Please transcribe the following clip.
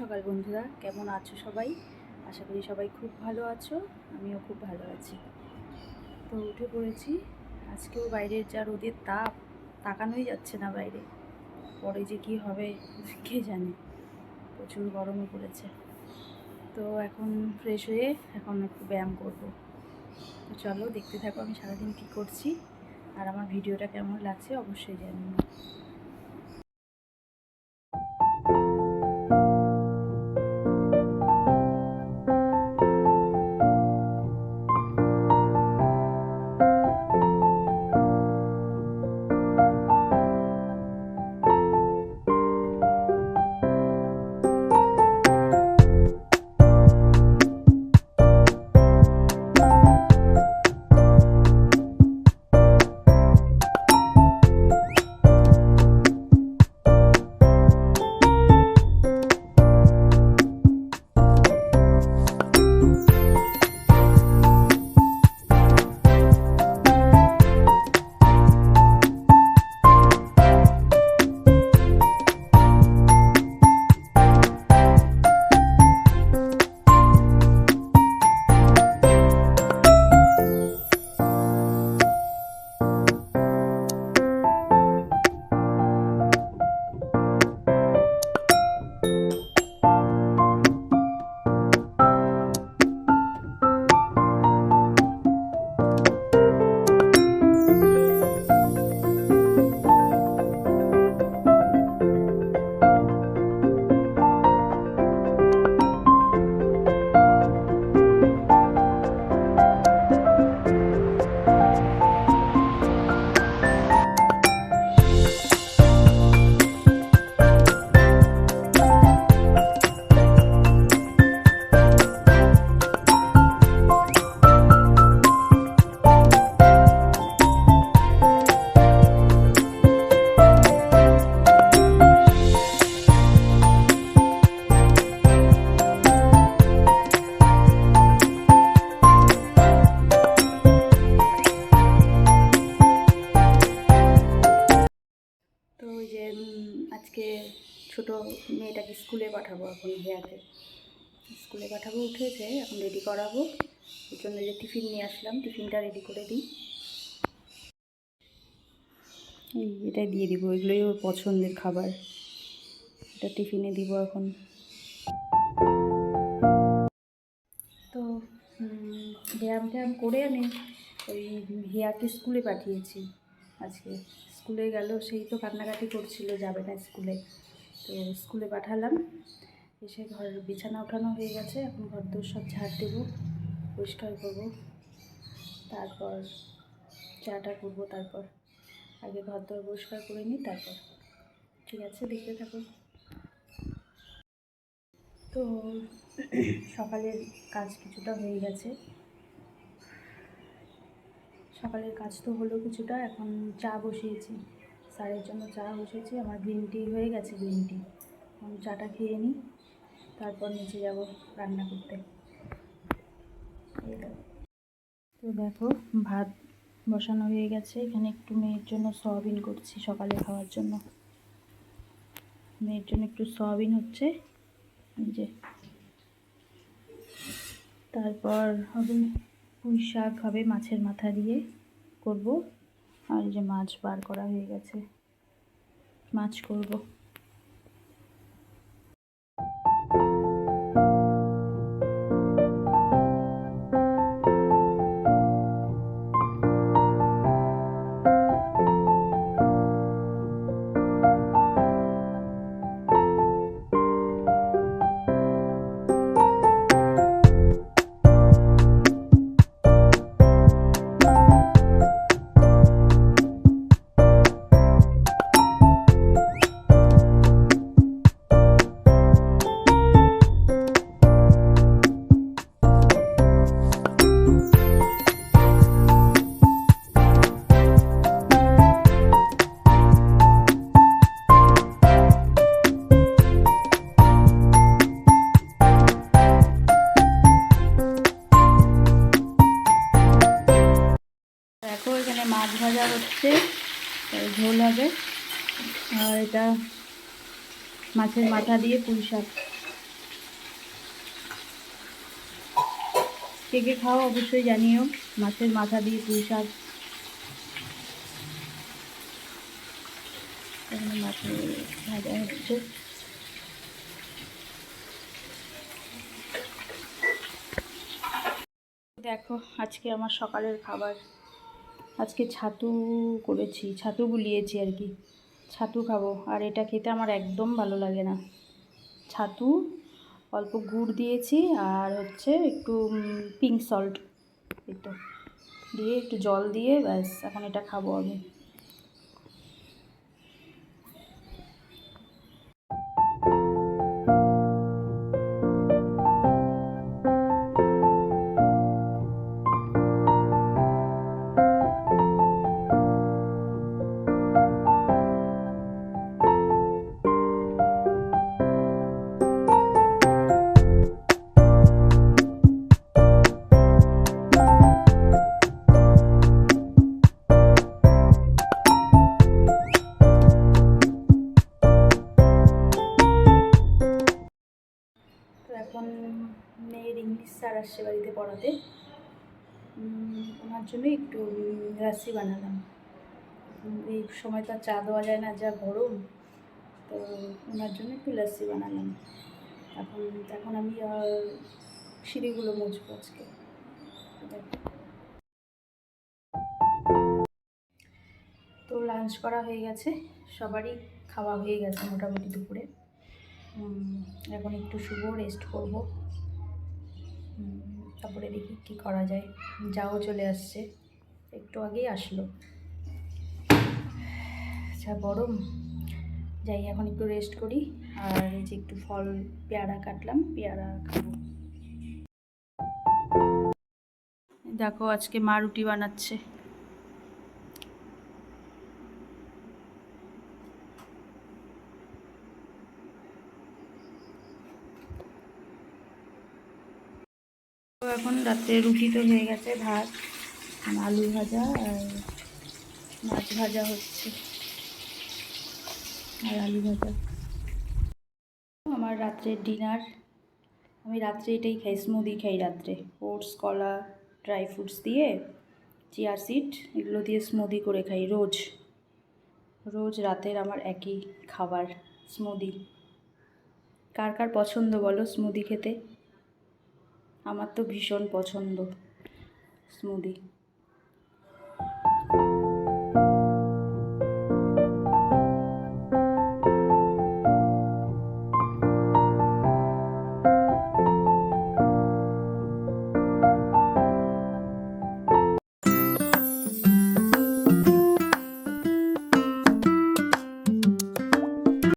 সকাল বন্ধুরা, কেমন আছো সবাই? আশা করি সবাই খুব ভালো আছো, আমিও খুব ভালো আছি। তো উঠে পড়েছি, আজকেও বাইরের যা রোদের তাপ, তাকানোই যাচ্ছে না বাইরে। পরে যে কি হবে, কে জানে? প্রচুর গরমও পড়েছে। তো এখন ফ্রেশ হয়ে এখন একটু ব্যায়াম করব। তো চলো, দেখতে থাকো আমি সারাদিন কী করছি। আর আমার ভিডিওটা কেমন লাগছে অবশ্যই জানিও। মেয়েটাকে স্কুলে পাঠাবো এখন হেয়াকে স্কুলে পাঠাবো, উঠেছে, এখন রেডি করাবো। ওর জন্য যে টিফিন নিয়ে আসলাম, টিফিনটা রেডি করে দিই। এই এটাই দিয়ে দিব, এগুলোই ওর পছন্দের খাবার। এটা টিফিনে দিব এখন। তো ব্যায়াম ট্যায়াম করে আমি ওই হিয়াকে স্কুলে পাঠিয়েছি। আজকে স্কুলে গেল, সেই তো কান্নাকাটি করছিল, যাবে না স্কুলে। তো স্কুলে পাঠালাম। এসে ঘর বিছানা ওঠানো হয়ে গেছে। এখন ঘর দোর সব ঝাড় দেবো, পরিষ্কার করব। তারপর চাটা করব তারপর। আগে ঘর দোর পরিষ্কার করে নিই, তারপর। ঠিক আছে, দেখতে থাকো। তো সকালের কাজ কিছুটা হয়ে গেছে। সকালের কাজ তো হলো কিছুটা, এখন চা বসিয়েছি। স্যারের জন্য চা বসিয়েছি আমার গ্রিন টি হয়ে গেছে গ্রিন টি এখন চাটা খেয়ে নিই, তারপর নিচে যাব রান্না করতে। তো। দেখো, ভাত বসানো হয়ে গেছে। এখানে একটু মেয়ের জন্য সয়াবিন করছি সকালে খাওয়ার জন্য। মেয়ের জন্য একটু সয়াবিন হচ্ছে। যে। তারপর হবে পুঁই শাক হবে মাছের মাথা দিয়ে করব। আর এই যে মাছ বার করা হয়ে গেছে। মাছ করব। দেখো, এখানে মাছ ভাজা হচ্ছে ঝোল হবে। আর এটা মাছের মাথা দিয়ে পুঁই শাক। কে খাও অবশ্যই জানিও, মাছের মাথা দিয়ে পুঁই শাক। মাছের ভাজা হচ্ছে। দেখো, আজকে আমার সকালের খাবার। আজকে ছাতু করেছি, ছাতু গুলিয়েছি আর কি। ছাতু খাব। আর এটা খেতে আমার একদম ভালো লাগে না। ছাতু, অল্প গুড় দিয়েছি আর হচ্ছে একটু পিঙ্ক সল্ট এই তো। দিয়ে একটু জল দিয়ে ব্যাস, এখন এটা খাব আমি। স্যার আসছে বাড়িতে পড়াতে। ওনার জন্য একটু লাসি বানালাম। এই সময় তো আর চা দেওয়া যায় না, যা গরম, তো ওনার জন্য একটু লাসি বানালাম। এখন এখন আমি সিঁড়িগুলো মুছবো আজকে। তো লাঞ্চ করা হয়ে গেছে, সবারই খাওয়া হয়ে গেছে মোটামুটি দুপুরে। এখন একটু শুভ রেস্ট করব। তারপরে দেখি কী করা যায়। যাও চলে আসছে। একটু আগেই আসলো। আচ্ছা গরম। যাই, এখন একটু রেস্ট করি। আর এই যে একটু ফল, পেয়ারা কাটলাম, পেয়ারা খাব। দেখো, আজকে মা রুটি বানাচ্ছে। এখন রাত্রে রুটি তো হয়ে গেছে, ভাত আলু ভাজা আর মাছ ভাজা হচ্ছে। আর আলু ভাজা। আমার রাত্রের ডিনার। আমি রাত্রে এটাই খাই স্মুদি খাই রাত্রে। ওটস, কলা ড্রাই ফ্রুটস দিয়ে চিয়া সিড এগুলো দিয়ে স্মুদি করে খাই রোজ। রোজ রাতের আমার একই খাবার স্মুদি কার কার পছন্দ বলো স্মুদি খেতে? আমার তো ভীষণ পছন্দ। স্মুদি।